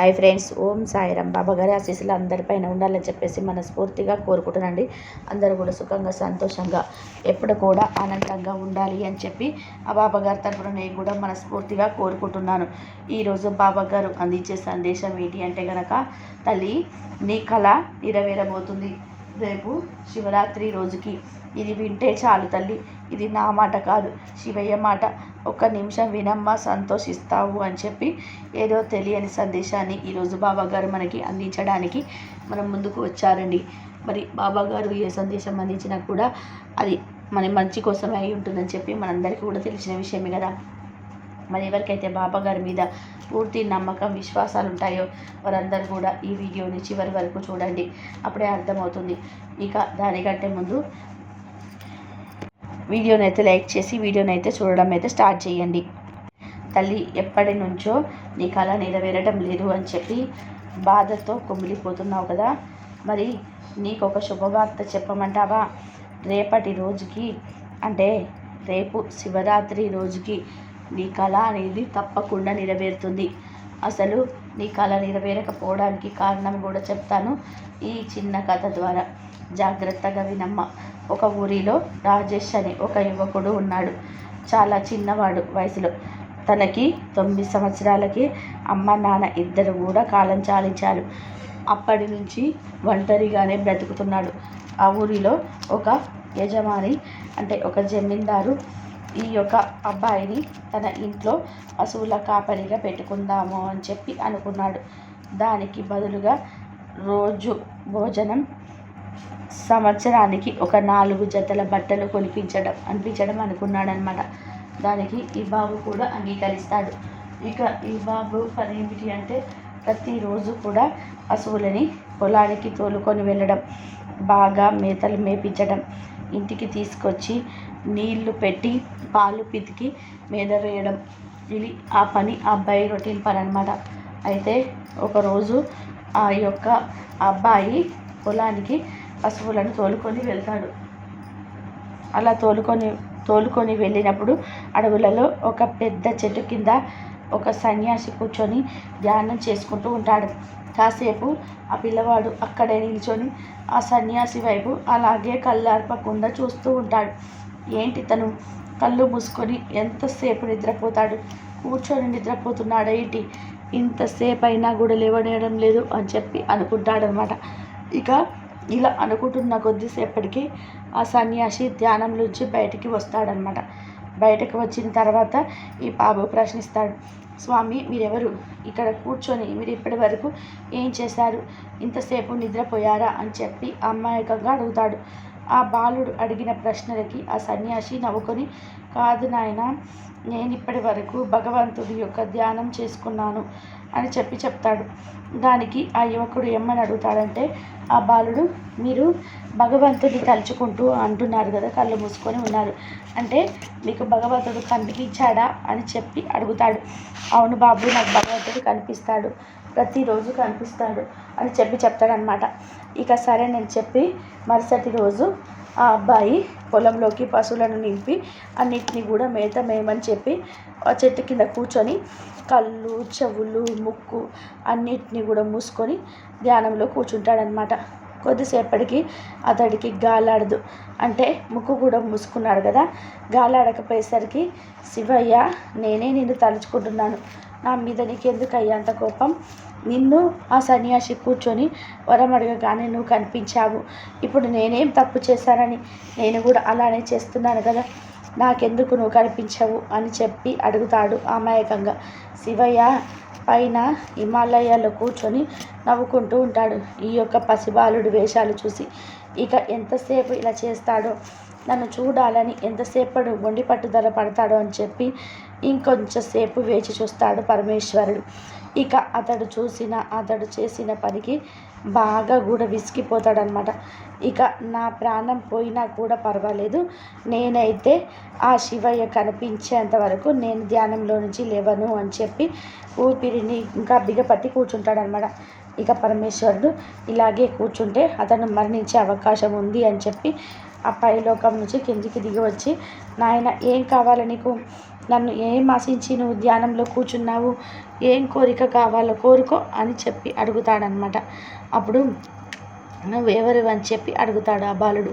Hi friends Om Sairam. బాబా గారి ఆశీస్సులు అందరిపైన ఉండాలని చెప్పేసి మనస్ఫూర్తిగా కోరుకుంటున్నాండి అందరూ కూడా సుఖంగా సంతోషంగా ఎప్పుడు కూడా ఆనందంగా ఉండాలి అని చెప్పి ఆ బాబా గారి తరఫున నేను కూడా మనస్ఫూర్తిగా కోరుకుంటున్నాను. ఈరోజు బాబా గారు అందించే సందేశం ఏంటి అంటే గనక తల్లి నీ కళ నెరవేరబోతుంది. రేపు శివరాత్రి రోజుకి. ఇది వింటే చాలు తల్లి. ఇది నా మాట కాదు. శివయ్య మాట. ఒక్క నిమిషం వినమ్మా సంతోషిస్తావు అని చెప్పి ఏదో తెలియని సందేశాన్ని ఈరోజు బాబాగారు మనకి అందించడానికి మనం ముందుకు వచ్చారండి. మరి బాబాగారు ఏ సందేశం అందించినా కూడా అది మన మంచి కోసమే అయి ఉంటుందని చెప్పి మనందరికీ కూడా తెలిసిన విషయమే కదా. మరి ఎవరికైతే బాబా గారి మీద పూర్తి నమ్మకం విశ్వాసాలు ఉంటాయో వారందరూ కూడా ఈ వీడియోని చివరి వరకు చూడండి. అప్పుడే అర్థమవుతుంది. ఇక దానికంటే ముందు వీడియోని అయితే లైక్ చేసి వీడియోని అయితే చూడడం అయితే స్టార్ట్ చేయండి. తల్లి ఎప్పటి నుంచో నీ కళ నెరవేరడం లేదు అని చెప్పి బాధతో కుమిలిపోతున్నావు కదా. మరి నీకు ఒక శుభవార్త చెప్పమంటావా? రేపటి రోజుకి అంటే రేపు శివరాత్రి రోజుకి నీ కళ అనేది తప్పకుండా నెరవేరుతుంది. అసలు నీ కళ నెరవేరకపోవడానికి కారణం కూడా చెప్తాను ఈ చిన్న కథ ద్వారా. జాగ్రత్తగా వినమ్మ. ఒక ఊరిలో రాజేష్ అనే ఒక యువకుడు ఉన్నాడు. చాలా చిన్నవాడు వయసులో. తనకి తొమ్మిది సంవత్సరాలకి అమ్మ నాన్న ఇద్దరు కూడా కాలం చాలించారు. అప్పటి నుంచి ఒంటరిగానే బ్రతుకుతున్నాడు. ఆ ఊరిలో ఒక యజమాని అంటే ఒక జమీందారు ఈ యొక్క అబ్బాయిని తన ఇంట్లో పశువుల కాపరిగా పెట్టుకుందాము అని చెప్పి అనుకున్నాడు. దానికి బదులుగా రోజు భోజనం సంవత్సరానికి ఒక నాలుగు జతల బట్టలు కొనిపించడం అనిపించడం అనుకున్నాడనమాట దానికి ఈ బాబు కూడా అంగీకరిస్తాడు. ఇక ఈ బాబు పని ఏమిటి అంటే ప్రతిరోజు కూడా పశువులని పొలానికి తోలుకొని వెళ్ళడం బాగా మేతలు మేపించడం ఇంటికి తీసుకొచ్చి నీళ్ళు పెట్టి పాలు పితికి మీద వేయడం ఇది ఆ పని ఆ అబ్బాయి రొటీన్ పని అనమాట అయితే ఒకరోజు ఆ యొక్క అబ్బాయి పొలానికి పశువులను తోలుకొని వెళ్తాడు. అలా తోలుకొని తోలుకొని వెళ్ళినప్పుడు అడవులలో ఒక పెద్ద చెట్టు కింద ఒక సన్యాసి కూర్చొని ధ్యానం చేసుకుంటూ ఉంటాడు. కాసేపు ఆ పిల్లవాడు అక్కడే నిల్చొని ఆ సన్యాసి వైపు అలాగే కళ్ళార్పకుండా చూస్తూ ఉంటాడు. ఏంటి తను? కళ్ళు మూసుకొని ఎంతసేపు నిద్రపోతాడు? కూర్చొని నిద్రపోతున్నాడు ఏంటి? ఇంతసేపు అయినా కూడా లేవనేయడం లేదు అని చెప్పి అనుకుంటాడనమాట ఇక ఇలా అనుకుంటున్న కొద్దిసేపటికి ఆ సన్యాసి ధ్యానం నుంచి బయటికి వస్తాడనమాట బయటకు వచ్చిన తర్వాత ఈ బాబు ప్రశ్నిస్తాడు స్వామి మీరెవరు? ఇక్కడ కూర్చొని మీరు ఇప్పటి వరకు ఏం చేశారు? ఇంతసేపు నిద్రపోయారా? అని చెప్పి అమాయకంగా అడుగుతాడు. ఆ బాలుడు అడిగిన ప్రశ్నలకి ఆ సన్యాసి నవ్వుకొని కాదు నాయన నేను ఇప్పటి వరకు భగవంతుడి యొక్క ధ్యానం చేసుకున్నాను అని చెప్పి చెప్తాడు. దానికి ఆ యువకుడు ఏమని అడుగుతాడంటే ఆ బాలుడు మీరు భగవంతుడిని తలుచుకుంటూ అంటున్నారు కదా కళ్ళు మూసుకొని ఉన్నారు. అంటే మీకు భగవంతుడు కనిపించాడా? అని చెప్పి అడుగుతాడు. అవును బాబు నాకు భగవంతుడు కనిపిస్తాడు. ప్రతిరోజు కనిపిస్తాడు అని చెప్పి చెప్తాడనమాట ఇక సరే నేను చెప్పి మరుసటి రోజు ఆ అబ్బాయి పొలంలోకి పశువులను నింపి అన్నిటిని కూడా మేత మేయమని చెప్పి ఆ చెట్టు కింద కూర్చొని కళ్ళు చెవులు ముక్కు అన్నిటిని కూడా మూసుకొని ధ్యానంలో కూర్చుంటాడనమాట కొద్దిసేపటికి అతడికి గాలాడదు. అంటే ముక్కు కూడా మూసుకున్నాడు కదా. గాలాడకపోయేసరికి శివయ్య నేనే నిన్ను తలుచుకుంటున్నాను. నా మీద నీకెందుకు అయ్యేంత కోపం? నిన్ను ఆ సన్యాసి కూర్చొని వరం అడగగానే నువ్వు కనిపించావు. ఇప్పుడు నేనేం తప్పు చేశానని నేను కూడా అలానే చేస్తున్నాను కదా. నాకెందుకు నువ్వు కనిపించవు అని చెప్పి అడుగుతాడు అమాయకంగా. శివయ్య పైన హిమాలయాల్లో కూర్చొని నవ్వుకుంటూ ఉంటాడు. ఈ యొక్క పసిబాలుడు వేషాలు చూసి. ఇక ఎంతసేపు ఇలా చేస్తాడో నన్ను చూడాలని ఎంతసేపడు మొండి పట్టుదల పడతాడో అని చెప్పి ఇంకొంచెంసేపు వేచి చూస్తాడు పరమేశ్వరుడు. ఇక అతడు చూసిన అతడు చేసిన పనికి బాగా కూడా విసిగిపోతాడనమాట ఇక నా ప్రాణం పోయినా కూడా పర్వాలేదు. నేనైతే ఆ శివయ్య కనిపించేంత వరకు నేను ధ్యానంలో నుంచి లేవను అని చెప్పి ఊపిరిని ఇంకా బిగపట్టి కూర్చుంటాడనమాట ఇక పరమేశ్వరుడు ఇలాగే కూర్చుంటే అతను మరణించే అవకాశం ఉంది అని చెప్పి ఆ పైలోకం నుంచి కిందికి దిగి వచ్చి నాయన ఏం కావాలి నీకు? నన్ను ఏం ఆశించి నువ్వు ధ్యానంలో కూర్చున్నావు? ఏం కోరిక కావాలో కోరుకో అని చెప్పి అడుగుతాడనమాట అప్పుడు నువ్వు ఎవరు అని చెప్పి అడుగుతాడు ఆ బాలుడు.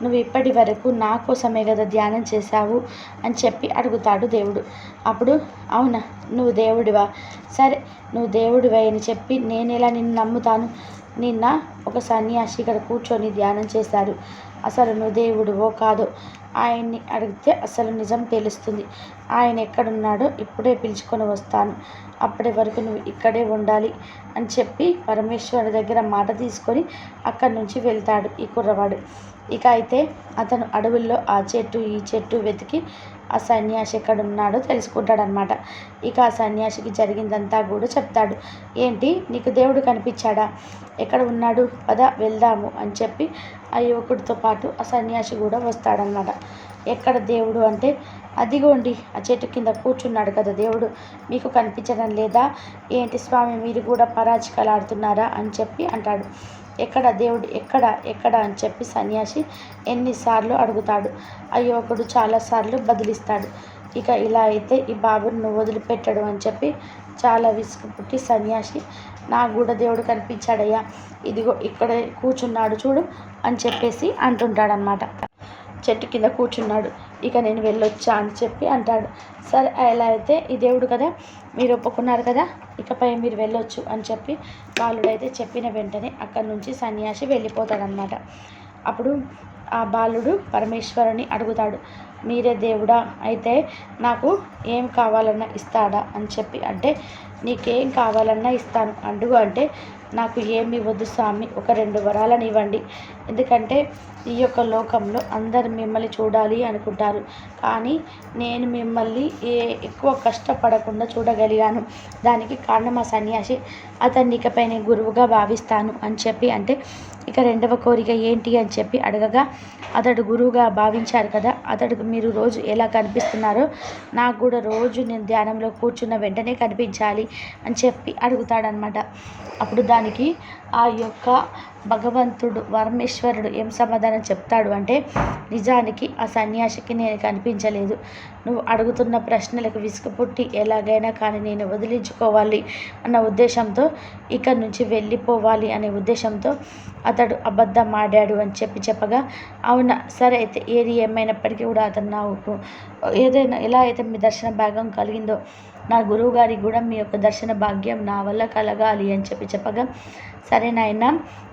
నువ్వు ఇప్పటి వరకు నా కోసమే కదా ధ్యానం చేశావు? అని చెప్పి అడుగుతాడు దేవుడు. అప్పుడు అవునా నువ్వు దేవుడివా? సరే నువ్వు దేవుడివా అని చెప్పి నేను ఎలా నిన్ను నమ్ముతాను? నిన్న ఒక సన్యాసి ఇక్కడ కూర్చొని ధ్యానం చేశారు. అసలు నువ్వు దేవుడివో కాదో? ఆయన్ని అడిగితే అసలు నిజం తెలుస్తుంది. ఆయన ఎక్కడున్నాడో ఇప్పుడే పిలుచుకొని వస్తాను. అప్పటి వరకు నువ్వు ఇక్కడే ఉండాలి అని చెప్పి పరమేశ్వరుడి దగ్గర మాట తీసుకొని అక్కడి నుంచి వెళ్తాడు ఈ కుర్రవాడు. ఇక అయితే అతను అడవుల్లో ఆ చెట్టు ఈ చెట్టు వెతికి ఆ సన్యాసి ఎక్కడ ఉన్నాడో తెలుసుకుంటాడనమాట. ఇక ఆ సన్యాసికి జరిగిందంతా కూడా చెప్తాడు. ఏంటి? నీకు దేవుడు కనిపించాడా? ఎక్కడ ఉన్నాడు? పద వెళ్దాము అని చెప్పి ఆ యువకుడితో పాటు ఆ సన్యాసి కూడా వస్తాడనమాట. ఎక్కడ దేవుడు? అంటే అదిగోండి ఆ చెట్టు కింద కూర్చున్నాడు కదా దేవుడు మీకు కనిపించడం లేదా? ఏంటి స్వామి మీరు కూడా పరాచికలు ఆడుతున్నారా? అని చెప్పి అంటాడు. ఎక్కడ దేవుడు ఎక్కడ ఎక్కడ అని చెప్పి సన్యాసి ఎన్నిసార్లు అడుగుతాడు. ఆ యువకుడు చాలాసార్లు బదిలిస్తాడు. ఇక ఇలా అయితే ఈ బాబుని నువ్వు వదిలిపెట్టడు అని చెప్పి చాలా విసుగు పుట్టి సన్యాసి నాకు కూడా దేవుడు కనిపించాడయ్యా. ఇదిగో ఇక్కడే కూర్చున్నాడు చూడు అని చెప్పేసి అంటుంటాడనమాట చెట్టు కింద కూర్చున్నాడు. ఇక నేను వెళ్ళొచ్చా అని చెప్పి అంటాడు. సరే ఎలా అయితే ఈ దేవుడు కదా మీరు ఒప్పుకున్నారు కదా ఇకపై మీరు వెళ్ళొచ్చు అని చెప్పి బాలుడైతే చెప్పిన వెంటనే అక్కడి నుంచి సన్యాసి వెళ్ళిపోతాడనమాట అప్పుడు ఆ బాలుడు పరమేశ్వరుని అడుగుతాడు. మీరే దేవుడా? అయితే నాకు ఏం కావాలన్నా ఇస్తాడా అని చెప్పి అంటే నీకేం కావాలన్నా ఇస్తాను. అడుగు అంటే నాకు ఏమి వద్దు స్వామి ఒక రెండు వరాలను ఇవ్వండి. ఎందుకంటే ఈ యొక్క లోకంలో అందరు మిమ్మల్ని చూడాలి అనుకుంటారు. కానీ నేను మిమ్మల్ని ఏ ఎక్కువ కష్టపడకుండా చూడగలిగాను. దానికి కారణం ఆ సన్యాసి. అతన్ని ఇకపై నేను గురువుగా భావిస్తాను అని చెప్పి అంటే ఇక రెండవ కోరిక ఏంటి అని చెప్పి అడగగా అతడు గురువుగా భావించారు కదా అతడు మీరు రోజు ఎలా కనిపిస్తున్నారో నాకు కూడా రోజు నేను ధ్యానంలో కూర్చున్న వెంటనే కనిపించాలి అని చెప్పి అడుగుతాడనమాట అప్పుడు దానికి ఆ యొక్క భగవంతుడు పరమేశ్వరుడు ఏం సమాధానం చెప్తాడు అంటే నిజానికి ఆ సన్యాసికి నేను కనిపించలేదు. నువ్వు అడుగుతున్న ప్రశ్నలకు విసుగు పుట్టి ఎలాగైనా కానీ నేను వదిలించుకోవాలి అన్న ఉద్దేశంతో ఇక్కడ నుంచి వెళ్ళిపోవాలి అనే ఉద్దేశంతో అతడు అబద్ధం ఆడాడు అని చెప్పి చెప్పగా అవునా సరే అయితే ఏది ఏమైనప్పటికీ కూడా అతను నాకు ఏదైనా ఎలా అయితే మీ దర్శన భాగం కలిగిందో నా గురువు గారికి కూడా మీ యొక్క దర్శన భాగ్యం నా వల్ల కలగాలి అని చెప్పి చెప్పగా సరే నాయన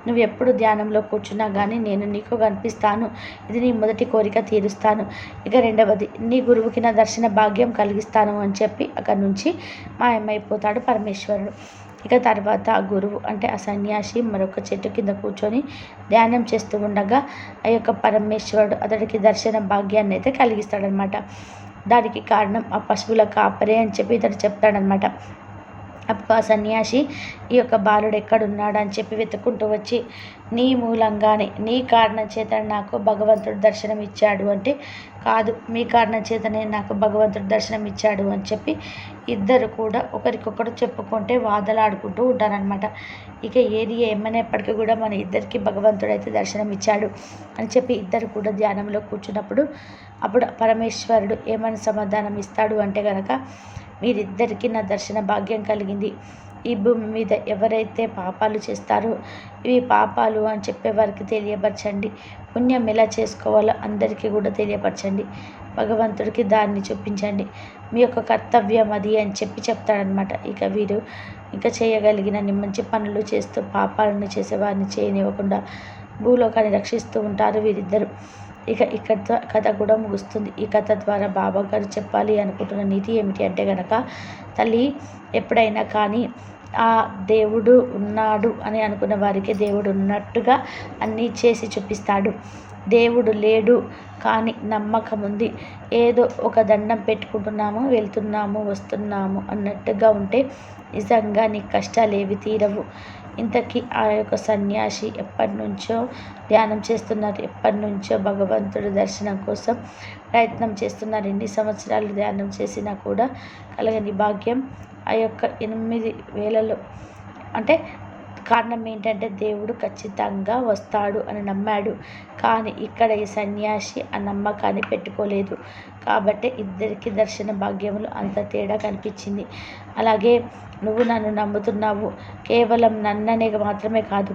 నువ్వు ఎప్పుడు ధ్యానంలో కూర్చున్నా కానీ నేను నీకు కనిపిస్తాను. ఇది నీ మొదటి కోరిక తీరుస్తాను. ఇక రెండవది నీ గురువుకి నా దర్శన భాగ్యం కలిగిస్తాను అని చెప్పి అక్కడి నుంచి మాయమైపోతాడు పరమేశ్వరుడు. ఇక తర్వాత ఆ గురువు అంటే ఆ సన్యాసి మరొక చెట్టు కింద కూర్చొని ధ్యానం చేస్తూ ఉండగా ఆ యొక్క పరమేశ్వరుడు అతడికి దర్శన భాగ్యాన్ని అయితే కలిగిస్తాడనమాట దానికి కారణం ఆ పశువుల కాపరే అని చెప్పి ఇతడు చెప్తాడనమాట ఆ సన్యాసి ఈ యొక్క బాలుడు ఎక్కడున్నాడు అని చెప్పి వెతుక్కుంటూ వచ్చి నీ మూలంగానే నీ కారణం చేత నాకు భగవంతుడు దర్శనం ఇచ్చాడు అంటే కాదు మీ కారణం చేతనే నాకు భగవంతుడు దర్శనం ఇచ్చాడు అని చెప్పి ఇద్దరు కూడా ఒకరికొకరు చెప్పుకుంటే వాదలాడుకుంటూ ఉంటారనమాట ఇక ఏది ఏమైనప్పటికీ కూడా మన ఇద్దరికి భగవంతుడు అయితే దర్శనం ఇచ్చాడు అని చెప్పి ఇద్దరు కూడా ధ్యానంలో కూర్చున్నప్పుడు అప్పుడు పరమేశ్వరుడు ఏమని సమాధానం ఇస్తాడు అంటే కనుక వీరిద్దరికీ నా దర్శన భాగ్యం కలిగింది. ఈ భూమి మీద ఎవరైతే పాపాలు చేస్తారో ఇవి పాపాలు అని చెప్పే వారికి తెలియపరచండి. పుణ్యం ఎలా చేసుకోవాలో అందరికీ కూడా తెలియపరచండి. భగవంతుడికి దాన్ని చూపించండి. మీ యొక్క కర్తవ్యం అది అని చెప్పి చెప్తాడనమాట ఇక వీరు ఇంకా చేయగలిగిన మంచి పనులు చేస్తూ పాపాలను చేసేవారిని చేయనివ్వకుండా భూలోకాన్ని రక్షిస్తూ ఉంటారు వీరిద్దరు. ఇక ఇక్కడ కథ కూడా ముగుస్తుంది. ఈ కథ ద్వారా బాబా గారు చెప్పాలి అనుకుంటున్న నీతి ఏమిటి అంటే కనుక తల్లి ఎప్పుడైనా కానీ ఆ దేవుడు ఉన్నాడు అని అనుకున్న వారికి దేవుడు ఉన్నట్టుగా అన్నీ చేసి చూపిస్తాడు. దేవుడు లేడు కానీ నమ్మకం ఉంది. ఏదో ఒక దండం పెట్టుకుంటున్నాము వెళ్తున్నాము వస్తున్నాము అన్నట్టుగా ఉంటే నిజంగా నీ కష్టాలు ఏవి తీరవు. ఇంతకీ ఆ యొక్క సన్యాసి ఎప్పటి నుంచో ధ్యానం చేస్తున్నారు ఎప్పటి నుంచో భగవంతుడి దర్శనం కోసం ప్రయత్నం చేస్తున్నారు. ఎన్ని సంవత్సరాలు ధ్యానం చేసినా కూడా కలగని భాగ్యం ఆ యొక్క ఎనిమిది వేలలో అంటే కారణం ఏంటంటే దేవుడు ఖచ్చితంగా వస్తాడు అని నమ్మాడు. కానీ ఇక్కడ ఈ సన్యాసి ఆ నమ్మకాన్ని పెట్టుకోలేదు. కాబట్టి ఇద్దరికి దర్శన భాగ్యములు అంత తేడా కనిపించింది. అలాగే నువ్వు నన్ను నమ్ముతున్నావు. కేవలం నన్ననే మాత్రమే కాదు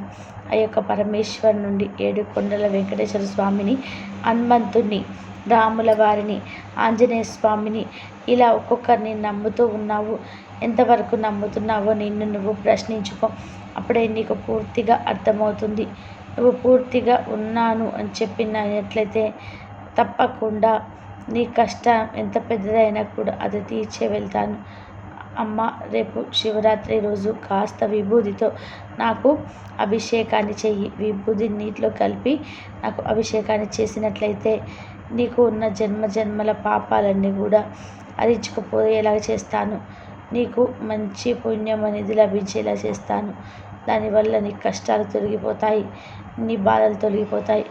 ఆ యొక్క పరమేశ్వర్ నుండి ఏడు కొండల వెంకటేశ్వర స్వామిని హనుమంతుణ్ణి రాముల వారిని ఆంజనేయ స్వామిని ఇలా ఒక్కొక్కరిని నమ్ముతూ ఉన్నావు. ఎంతవరకు నమ్ముతున్నావో నిన్ను నువ్వు ప్రశ్నించుకో. అప్పుడే నీకు పూర్తిగా అర్థమవుతుంది. నువ్వు పూర్తిగా ఉన్నాను అని చెప్పినట్లయితే తప్పకుండా నీ కష్టం ఎంత పెద్దదైనా కూడా అది తీర్చే వెళ్తాను. అమ్మ రేపు శివరాత్రి రోజు కాస్త విభూదితో నాకు అభిషేకాన్ని చెయ్యి. విభూది నీటిలో కలిపి నాకు అభిషేకాన్ని చేసినట్లయితే నీకు ఉన్న జన్మ జన్మల పాపాలన్నీ కూడా అరించుకుపోయేలాగా చేస్తాను. నీకు మంచి పుణ్యం అనేది లభించేలా చేస్తాను. దానివల్ల నీ కష్టాలు తొలగిపోతాయి నీ బాధలు తొలగిపోతాయి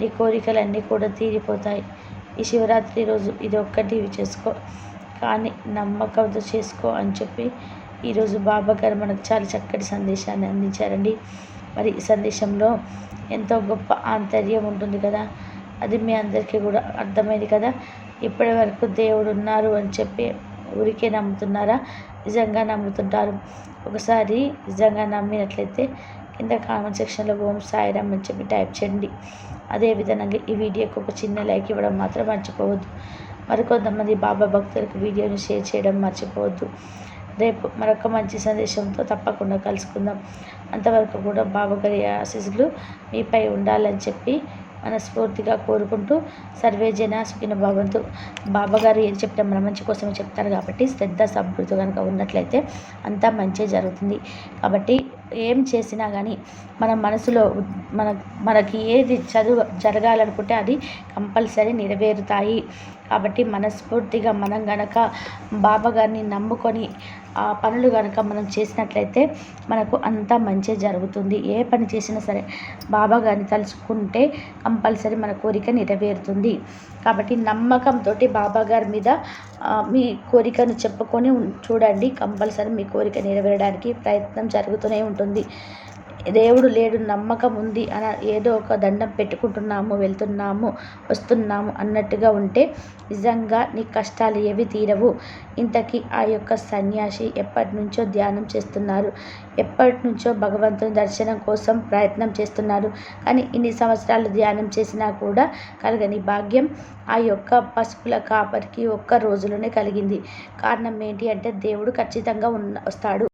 నీ కోరికలన్నీ కూడా తీరిపోతాయి. ఈ శివరాత్రి రోజు ఇది ఒక్కటి చేసుకో కానీ నమ్మకంతో చేసుకో అని చెప్పి ఈరోజు బాబా గారు మనకు చాలా చక్కటి సందేశాన్ని అందించారండి. మరి ఈ సందేశంలో ఎంతో గొప్ప ఆంతర్యం ఉంటుంది కదా? అది మీ అందరికీ కూడా అర్థమైంది కదా? ఇప్పటి వరకు దేవుడు ఉన్నారు అని చెప్పి ఊరికే నమ్ముతున్నారా? నిజంగా నమ్ముతుంటారు. ఒకసారి నిజంగా నమ్మినట్లయితే కింద కామెంట్ సెక్షన్లో ఓం సాయిరామ్ అని చెప్పి టైప్ చేయండి. అదేవిధంగా ఈ వీడియోకి ఒక చిన్న లైక్ ఇవ్వడం మాత్రం మర్చిపోవద్దు. మరికొంతమంది బాబా భక్తులకు వీడియోని షేర్ చేయడం మర్చిపోవద్దు. రేపు మరొక మంచి సందేశంతో తప్పకుండా కలుసుకుందాం. అంతవరకు కూడా బాబా గారి ఆశీస్సులు మీపై ఉండాలని చెప్పి మనస్ఫూర్తిగా కోరుకుంటూ సర్వే జన సుఖిన భవంతు. బాబాగారు ఏం చెప్తే మన మంచి కోసమే చెప్తారు కాబట్టి శ్రద్ధ సంపృతి కనుక ఉన్నట్లయితే అంతా మంచి జరుగుతుంది. కాబట్టి ఏం చేసినా కానీ మన మనసులో మన మనకి ఏది చదువు జరగాలనుకుంటే అది కంపల్సరీ నెరవేరుతాయి. కాబట్టి మనస్ఫూర్తిగా మనం గనక బాబాగారిని నమ్ముకొని ఆ పనులు కనుక మనం చేసినట్లయితే మనకు అంతా మంచి జరుగుతుంది. ఏ పని చేసినా సరే బాబా గారిని తలుచుకుంటే కంపల్సరీ మన కోరిక నెరవేరుతుంది. కాబట్టి నమ్మకంతో బాబా గారి మీద మీ కోరికను చెప్పుకొని చూడండి. కంపల్సరీ మీ కోరిక నెరవేరడానికి ప్రయత్నం జరుగుతూనే ఉంటుంది. దేవుడు లేడు నమ్మకం ఉంది అని ఏదో ఒక దండం పెట్టుకుంటున్నాము వెళ్తున్నాము వస్తున్నాము అన్నట్టుగా ఉంటే నిజంగా నీ కష్టాలు ఏవి తీరవు. ఇంతకీ ఆ యొక్క సన్యాసి ఎప్పటి నుంచో ధ్యానం చేస్తున్నారు. ఎప్పటి నుంచో భగవంతుని దర్శనం కోసం ప్రయత్నం చేస్తున్నారు. కానీ ఇన్ని సంవత్సరాలు ధ్యానం చేసినా కూడా కలగని భాగ్యం ఆ యొక్క పసుపుల కాపరికి ఒక్క రోజులోనే కలిగింది. కారణం ఏంటి అంటే దేవుడు ఖచ్చితంగా ఉన్న వస్తాడు.